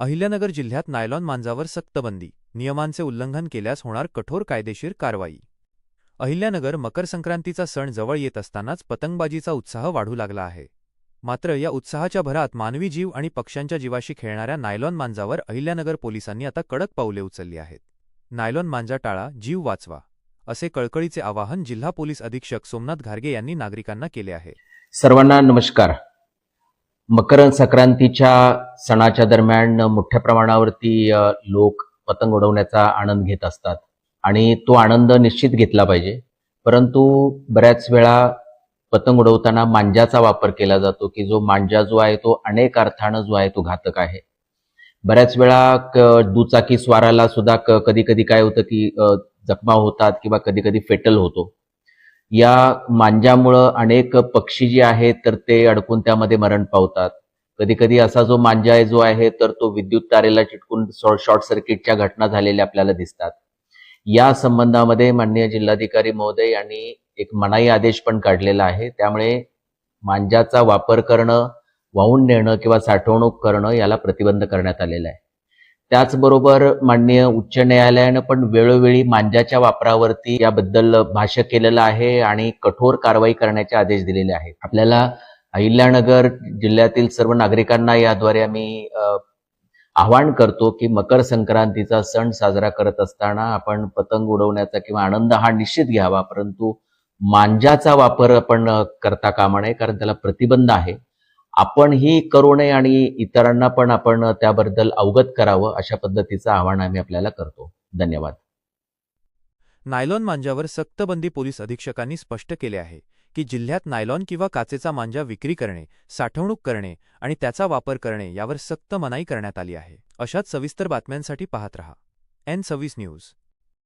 अहिल्यानगर जिल्ह्यात नायलॉन मांजावर सक्तबंदी नियमांचे उल्लंघन केल्यास होणार कठोर कायदेशीर कारवाई. अहिल्यानगर मकर संक्रांतीचा सण जवळ येत असतानाच पतंगबाजीचा उत्साह वाढू लागला आहे. मात्र या उत्साहाच्या भरात मानवी जीव आणि पक्ष्यांच्या जीवाशी खेळणाऱ्या नायलॉन मांजावर अहिल्यानगर पोलिसांनी आता कडक पावले उचलली आहेत. नायलॉन मांजा टाळा जीव वाचवा असे कळकळीचे आवाहन जिल्हा पोलीस अधीक्षक सोमनाथ घारगे यांनी नागरिकांना केले आहे. सर्वांना नमस्कार. मकर संक्रांतीच्या सणाच्या दरम्यान मोठ्या प्रमाणावरती लोक पतंग उडवण्याचा आनंद घेत असतात. आणि तो आनंद निश्चित घेतला पाहिजे. परंतु बऱ्याच वेळा पतंग उडवताना मांजाचा वापर केला जातो की जो मांजा जो आहे तो अनेक अर्थानं जो आहे तो घातक आहे. बऱ्याच वेळा क- दुचाकी स्वाराला सुद्धा कधी कधी काय होतं की जखमा होतात किंवा कधी कधी फेटल होतो. या मांजामुळं अनेक पक्षी जे आहेत तर ते अडकून त्यामध्ये मरण पावतात. कधी कधी असा जो मांजा आहे जो आहे तर तो विद्युत तारेला चिटकून शॉर्ट सर्किटच्या घटना झालेल्या आपल्याला दिसतात. या संबंधामध्ये माननीय जिल्हाधिकारी महोदय यांनी एक मनाई आदेश पण काढलेला आहे. त्यामुळे मांजाचा वापर करणं वाहून नेणं किंवा साठवणूक करणं याला प्रतिबंध करण्यात आलेला आहे. त्याचबरोबर माननीय उच्च न्यायालयानं पण वेळोवेळी मांजाच्या वापरावरती याबद्दल भाष्य केलेलं आहे आणि कठोर कारवाई करण्याचे आदेश दिलेले आहेत. आपल्याला अहिल्यानगर जिल्ह्यातील सर्व नागरिकांना याद्वारे आम्ही आवाहन करतो की मकर संक्रांतीचा सण साजरा करत असताना आपण पतंग उडवण्याचा किंवा आनंद हा निश्चित घ्यावा परंतु मांजाचा वापर आपण करता कामा नये कारण त्याला प्रतिबंध आहे. आपणही करू नये आणि इतरांना पण आपण त्याबद्दल अवगत करावं अशा पद्धतीचं आवाहन आम्ही आपल्याला करतो. धन्यवाद. नायलॉन मांजावर सक्तबंदी पोलीस अधीक्षकांनी स्पष्ट केले आहे की जिल्ह्यात नायलॉन किंवा काचेचा मांजा विक्री करणे साठवणूक करणे आणि त्याचा वापर करणे यावर सक्त मनाई करण्यात आली आहे. अशाच सविस्तर बातम्यांसाठी पाहत रहा. एन सव्वीस न्यूज.